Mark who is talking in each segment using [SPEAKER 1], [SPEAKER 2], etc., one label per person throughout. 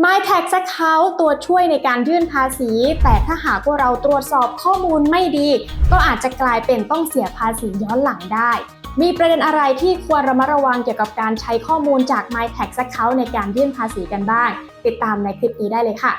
[SPEAKER 1] My Tax Account ตัวช่วยในการยื่นภาษี แต่ถ้าหากว่าเราตรวจสอบข้อมูลไม่ดี ก็อาจจะกลายเป็นต้องเสียภาษีย้อนหลังได้ มีประเด็นอะไรที่ควรระมัดระวังเกี่ยวกับการใช้ข้อมูลจาก My Tax Account ในการยื่นภาษีกันบ้าง ติดตามในคลิปนี้ได้เลยค่ะ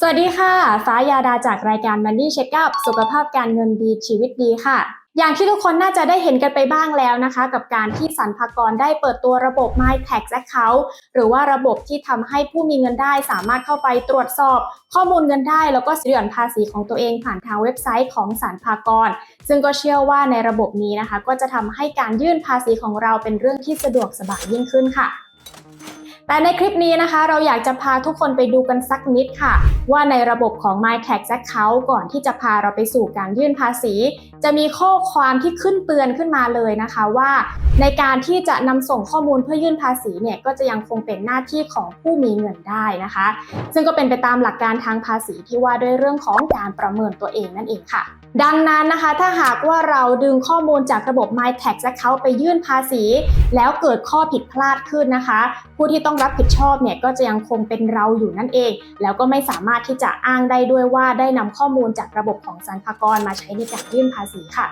[SPEAKER 1] สวัสดีค่ะ ฟ้ายาดาจากรายการ Money Checkup สุขภาพการเงินดีชีวิตดีค่ะ อย่างที่ทุกคนน่าจะได้เห็นกันไปบ้างแล้วนะคะ กับการที่สรรพากรได้เปิดตัวระบบ My Tax Account หรือว่าระบบที่ทำให้ผู้มีเงินได้สามารถเข้าไปตรวจสอบ ข้อมูลเงินได้ แล้วก็หย่อนภาษีของตัวเองผ่านทางเว็บไซต์ของสรรพากร ซึ่งก็เชื่อว่าในระบบนี้นะคะ ก็จะทำให้การยื่นภาษีของเราเป็นเรื่องที่สะดวกสบายยิ่งขึ้นค่ะ แต่ในคลิปนี้นะคะ เราอยากจะพาทุกคนไปดูกันสักนิดค่ะ ว่าในระบบของ My Tax Account ก่อนที่จะพาเราไปสู่การยื่นภาษี จะมีข้อความที่ขึ้นเตือนขึ้นมาเลยนะคะว่า ในการที่จะนำส่งข้อมูลเพื่อยื่นภาษีเนี่ยก็จะยังคงเป็นหน้าที่ของผู้มีเงินได้นะคะ ซึ่งก็เป็นไปตามหลักการทางภาษีที่ว่าด้วยเรื่องของการประเมินตัวเองนั่นเองค่ะ ดังนั้นนะคะถ้าหากว่าเราดึงข้อมูลจากระบบ My Tax Account ไปยื่นภาษี แล้วเกิดข้อผิดพลาดขึ้นนะคะ ผู้ที่ต้องรับผิดชอบเนี่ยก็จะยังคงเป็นเราอยู่นั่นเอง แล้วก็ไม่สามารถที่จะอ้างได้ด้วยว่าได้นำข้อมูลจากระบบของสรรพากรมาใช้ในการยื่นภาษีค่ะ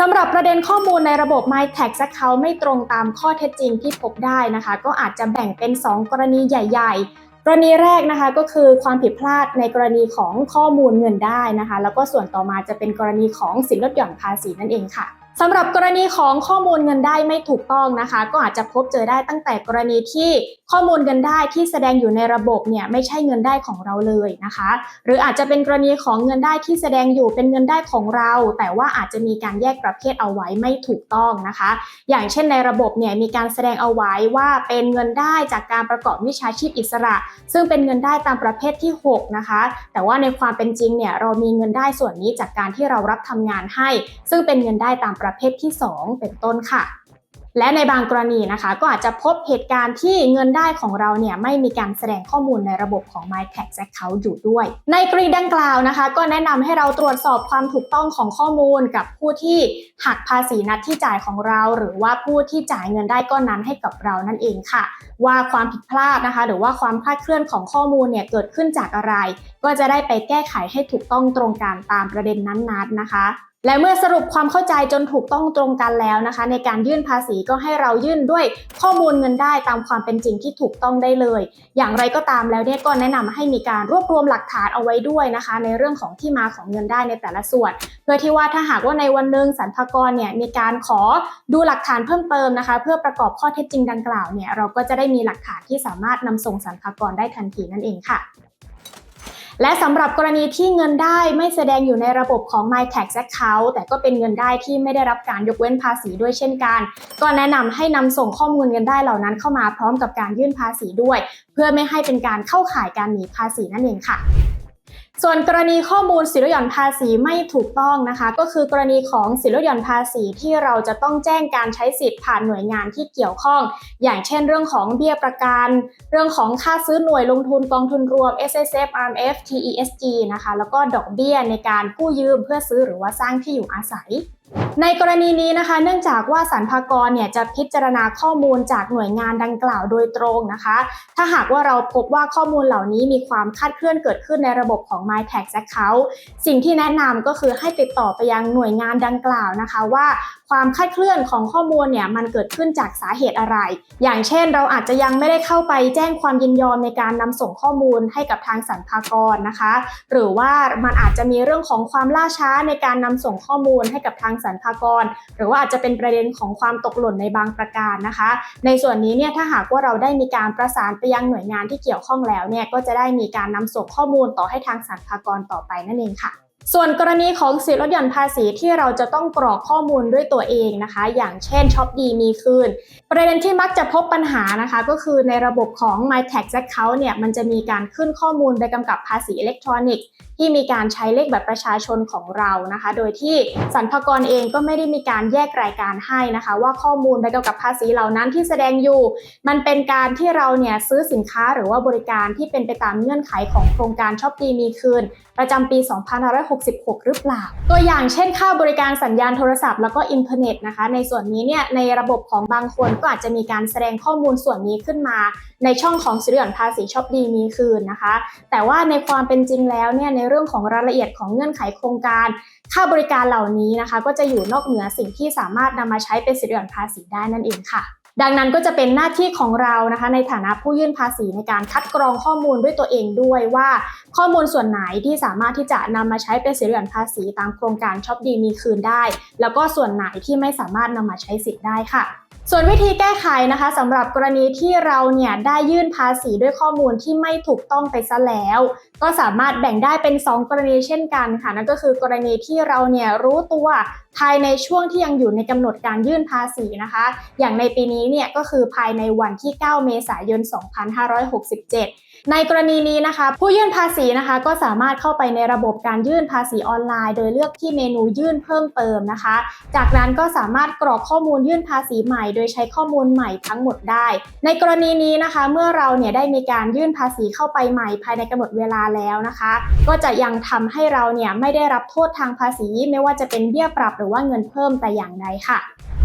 [SPEAKER 1] สำหรับประเด็นข้อมูลในระบบ My Tax Account ไม่ตรงตามข้อเท็จจริงที่พบได้นะคะ ก็อาจจะแบ่งเป็น 2 กรณีใหญ่ ๆ รณีแรกนะคะก็คือความผิดพลาดในกรณีของข้อมูลเงินได้นะคะ แล้วก็ส่วนต่อมาจะเป็นกรณีของสินลดหย่อนภาษีนั่นเองค่ะ สำหรับกรณีของข้อมูลเงินได้ไม่ถูกต้องนะคะ ก็อาจจะพบเจอได้ตั้งแต่กรณีที่ข้อมูลเงินได้ที่แสดงอยู่ในระบบเนี่ยไม่ใช่เงินได้ของเราเลยนะคะ หรืออาจจะเป็นกรณีของเงินได้ที่แสดงอยู่เป็นเงินได้ของเรา แต่ว่าอาจจะมีการแยกประเภทเอาไว้ไม่ถูกต้องนะคะ อย่างเช่นในระบบเนี่ยมีการแสดงเอาไว้ว่าเป็นเงินได้จากการประกอบวิชาชีพอิสระ ซึ่งเป็นเงินได้ตามประเภทที่ 6 นะคะ แต่ว่าในความเป็นจริงเนี่ยเรามีเงินได้ส่วนนี้จากการที่เรารับทำงานให้ ซึ่งเป็นเงินได้ตามประประเภทที่ 2 เป็นต้นค่ะ และในบางกรณีนะคะ ก็อาจจะพบเหตุการณ์ที่เงินได้ของเราเนี่ยไม่มีการแสดงข้อมูลในระบบของ My Tax Account อยู่ด้วย ในกรณีดังกล่าวนะคะ ก็แนะนำให้เราตรวจสอบความถูกต้องของข้อมูลกับผู้ที่หักภาษีนัดที่จ่ายของเรา หรือว่าผู้ที่จ่ายเงินได้ก้อนนั้นให้กับเรานั่นเองค่ะ ว่าความผิดพลาดนะคะ หรือว่าความคลาดเคลื่อนของข้อมูลเนี่ยเกิดขึ้นจากอะไร ก็จะได้ไปแก้ไขให้ถูกต้องตรงกันตามประเด็นนั้นๆนะคะ และเมื่อสรุปความเข้าใจจนถูกต้องตรงกันแล้วนะคะ ในการยื่นภาษีก็ให้เรายื่นด้วยข้อมูลเงินได้ตามความเป็นจริงที่ถูกต้องได้เลย อย่างไรก็ตามแล้วเนี่ยก็แนะนำให้มีการรวบรวมหลักฐานเอาไว้ด้วยนะคะ ในเรื่องของที่มาของเงินได้ในแต่ละส่วน เพื่อที่ว่าถ้าหากว่าในวันหนึ่งสรรพากรเนี่ยมีการขอดูหลักฐานเพิ่มเติมนะคะ เพื่อประกอบข้อเท็จจริงดังกล่าวเนี่ยเราก็จะได้มีหลักฐานที่สามารถนำส่งสรรพากรได้ทันทีนั่นเองค่ะ และสำหรับกรณีที่เงินได้ไม่แสดงอยู่ในระบบของ My Tax Account แต่ก็เป็นเงินได้ที่ไม่ได้รับการยกเว้นภาษีด้วยเช่นกัน ก็แนะนำให้นำส่งข้อมูลเงินได้เหล่านั้นเข้ามาพร้อมกับการยื่นภาษีด้วย เพื่อไม่ให้เป็นการเข้าข่ายการหนีภาษีนั่นเองค่ะ ส่วนกรณีข้อมูลสินลดหย่อนภาษีไม่ถูกต้องนะคะ ก็คือกรณีของสินลดหย่อนภาษีที่เราจะต้องแจ้งการใช้สิทธิ์ผ่านหน่วยงานที่เกี่ยวข้อง อย่างเช่นเรื่องของเบี้ยประกัน เรื่องของค่าซื้อหน่วยลงทุนกองทุนรวม S S F R M F T E S G นะคะแล้วก็ดอกเบี้ยในการกู้ยืมเพื่อซื้อหรือว่าสร้างที่อยู่อาศัย ในกรณีนี้นะคะ เนื่องจากว่าสรรพากรเนี่ยจะพิจารณาข้อมูลจากหน่วยงานดังกล่าวโดยตรงนะคะ ถ้าหากว่าเราพบว่าข้อมูลเหล่านี้มีความคาดเคลื่อนเกิดขึ้นในระบบของ My Tax Account สิ่งที่แนะนำก็คือให้ติดต่อไปยังหน่วยงานดังกล่าวนะคะ ว่าความคาดเคลื่อนของข้อมูลเนี่ยมันเกิดขึ้นจากสาเหตุอะไร อย่างเช่น เราอาจจะยังไม่ได้เข้าไปแจ้งความยินยอมในการนำส่งข้อมูลให้กับทางสรรพากรนะคะ หรือว่ามันอาจจะมีเรื่องของความล่าช้าในการนำส่งข้อมูลให้กับทางสรรพากร หรือว่าอาจจะเป็นประเด็นของความตกหล่นในบางประการนะคะ ในส่วนนี้เนี่ยถ้าหากว่าเราได้มีการประสานไปยังหน่วยงานที่เกี่ยวข้องแล้วเนี่ยก็จะได้มีการนำส่งข้อมูลต่อให้ทางสรรพากรต่อไปนั่นเองค่ะ ส่วนกรณีของสิทธิลดหย่อนภาษีที่เราจะต้องกรอกข้อมูลด้วยตัวเองนะคะ อย่างเช่นช็อปดีมีคืน ประเด็นที่มักจะพบปัญหานะคะ ก็คือในระบบของ My Tax Account เนี่ยมันจะมีการขึ้นข้อมูลใบกำกับภาษีอิเล็กทรอนิกส์ที่มีการใช้เลขแบัตรประชาชนของเรานะคะ โดยที่สรรพากรเองก็ไม่ได้มีการแยกรายการให้นะคะ ว่าข้อมูลใบกำกับภาษีเหล่านั้นที่แสดงอยู่ มันเป็นการที่เราเนี่ยซื้อสินค้าหรือว่าบริการที่เป็นไปตามเงื่อนไขของโครงการช็อปดีมีคืน ประจำปี2566 หรือเปล่า ตัวอย่างเช่นค่าบริการสัญญาณโทรศัพท์แล้วก็อินเทอร์เน็ตนะคะ ในส่วนนี้เนี่ยในระบบของบางคนก็อาจจะมีการแสดงข้อมูลส่วนนี้ขึ้นมา ในช่องของสิริย่อนภาษีชอบดีมีคืนนะคะ แต่ว่าในความเป็นจริงแล้วเนี่ยในเรื่องของรายละเอียดของเงื่อนไขโครงการ ค่าบริการเหล่านี้นะคะ ก็จะอยู่นอกเหนือสิ่งที่สามารถนำมาใช้เป็นสิทธิหย่อนภาษีได้นั่นเองค่ะ ดังนั้นก็จะเป็นหน้าที่ของเรานะคะในฐานะผู้ยื่นภาษีในการคัดกรองข้อมูลด้วยตัวเองด้วยว่าข้อมูลส่วนไหนที่สามารถที่จะนำมาใช้เป็นสิทธิหย่อนภาษีตามโครงการช็อปดีมีคืนได้ แล้วก็ส่วนไหนที่ไม่สามารถนำมาใช้สิทธิ์ได้ค่ะ ส่วนวิธีแก้ไขนะคะสำหรับกรณีที่เราเนี่ยได้ยื่นภาษีด้วยข้อมูลที่ไม่ถูกต้องไปซะแล้ว ก็สามารถแบ่งได้เป็น 2 กรณีเช่นกันค่ะนั่นก็คือกรณีที่เราเนี่ยรู้ตัวภายในช่วงที่ยังอยู่ในกำหนดการยื่นภาษีนะคะ อย่างในปีนี้เนี่ยก็คือภายในวันที่ 9 เมษายน 2567 ในกรณีนี้นะคะ ผู้ยื่นภาษีนะคะ ก็สามารถเข้าไปในระบบการยื่นภาษีออนไลน์ โดยเลือกที่เมนูยื่นเพิ่มเติมนะคะ จากนั้นก็สามารถกรอกข้อมูลยื่นภาษีใหม่ โดยใช้ข้อมูลใหม่ทั้งหมดได้ ในกรณีนี้นะคะ เมื่อเราเนี่ยได้มีการยื่นภาษีเข้าไปใหม่ภายในกำหนดเวลาแล้วนะคะ ก็จะยังทำให้เราเนี่ยไม่ได้รับโทษทางภาษี ไม่ว่าจะเป็นเบี้ยปรับหรือว่าเงินเพิ่มแต่อย่างใดค่ะ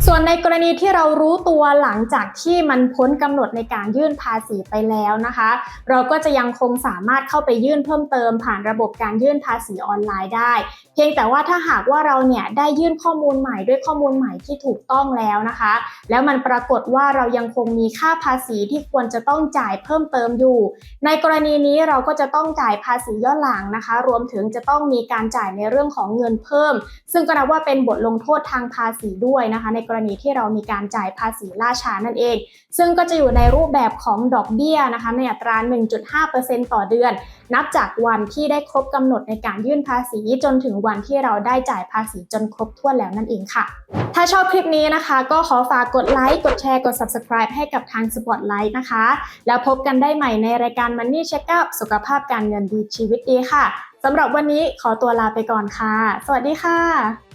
[SPEAKER 1] ส่วนในกรณีที่เรารู้ตัวหลังจากที่มันพ้นกำหนดในการยื่นภาษีไปแล้วนะคะ เราก็จะยังคงสามารถเข้าไปยื่นเพิ่มเติมผ่านระบบการยื่นภาษีออนไลน์ได้ เพียงแต่ว่าถ้าหากว่าเราเนี่ยได้ยื่นข้อมูลใหม่ด้วยข้อมูลใหม่ที่ถูกต้องแล้วนะคะ แล้วมันปรากฏว่าเรายังคงมีค่าภาษีที่ควรจะต้องจ่ายเพิ่มเติมอยู่ ในกรณีนี้เราก็จะต้องจ่ายภาษีย้อนหลังนะคะ รวมถึงจะต้องมีการจ่ายในเรื่องของเงินเพิ่ม ซึ่งก็นับว่าเป็นบทลงโทษทางภาษีด้วยนะคะในกรณีที่เรามีการจ่ายภาษีล่าช้านั่นเอง ซึ่งก็จะอยู่ในรูปแบบของดอกเบี้ยนะคะในอัตรา 1.5%ต่อเดือน นับจากวันที่ได้ครบกำหนดในการยื่นภาษีจนถึงวันที่เราได้จ่ายภาษีจนครบถ้วนแล้วนั่นเองค่ะ ถ้าชอบคลิปนี้นะคะ ก็ขอฝากกดไลค์กดแชร์กด subscribe ให้กับทาง Spotlight นะคะ แล้วพบกันได้ใหม่ในรายการ Money Checkup สุขภาพการเงินดีชีวิตดีค่ะสำหรับวันนี้ขอตัวลาไปก่อนค่ะ สวัสดีค่ะ